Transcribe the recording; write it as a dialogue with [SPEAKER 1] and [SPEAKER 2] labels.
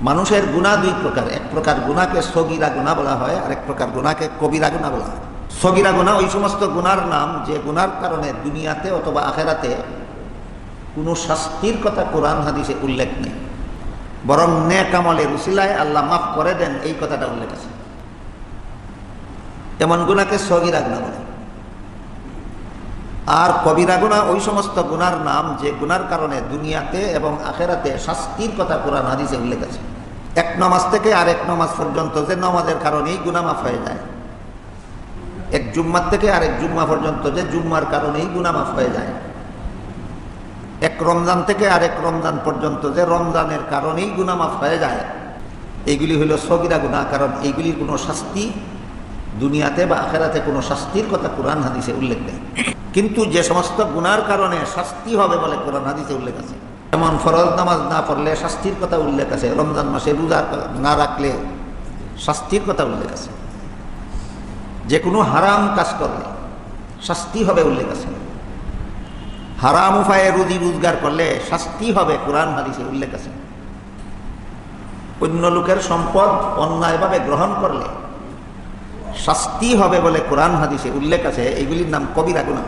[SPEAKER 1] মানুষের গুণা দুই প্রকার। এক প্রকার গুণাকে সগিরা গুণা বলা হয় আর এক প্রকার গুণাকে কবিরা গুণা বলা হয়। সগিরা গুণা ওই সমস্ত গুনার নাম যে গুনার কারণে দুনিয়াতে অথবা আখেরাতে কোনো শাস্তির কথা কোরআন হাদিসে উল্লেখ নেই। বরং নেক আমলের উসিলায় আল্লাহ মাফ করে দেন, এই কথাটা উল্লেখ আছে। এমন গুণাকে সগিরা গুণা বলে। আর কবিরা গুণা ওই সমস্ত গুনার নাম যে গুনার কারণে দুনিয়াতে এবং আখেরাতে শাস্তির কথা কোরআন হাদিসে উল্লেখ আছে। এক নমাজ থেকে আর এক নমাজ পর্যন্ত যে নমাজের কারণেই গুনা মাফ হয়ে যায়। এক জুম্মার থেকে আরেক জুম্মা পর্যন্ত যে জুম্মার কারণেই গুনা মাফ হয়ে যায়। এক রমজান থেকে আরেক রমজান পর্যন্ত যে রমজানের কারণেই গুনা মাফ হয়ে যায়। এইগুলি হইল সগিরা গুণা কারণ এইগুলির কোনো শাস্তি দুনিয়াতে বা আখেরাতে কোনো শাস্তির কথা কোরআন হাদিসে উল্লেখ নেই। কিন্তু যে সমস্ত গুনার কারণে শাস্তি হবে বলে কোরআন হাদিসে উল্লেখ আছে। যেমন ফরজ নামাজ না পড়লে শাস্তির কথা উল্লেখ আছে, রমজান মাসে রোজা না রাখলে শাস্তির কথা উল্লেখ আছে। যে কোনো হারাম কাজ করলে শাস্তি হবে উল্লেখ আছে। হারাম উপায়ে রুজি রোজগার করলে শাস্তি হবে কোরআন হাদিসে উল্লেখ আছে। অন্য লোকের সম্পদ অন্যায়ভাবে গ্রহণ করলে শাস্তি হবে বলে কোরআন হাদিসে উল্লেখ আছে, এগুলির নাম কবিরা গুণা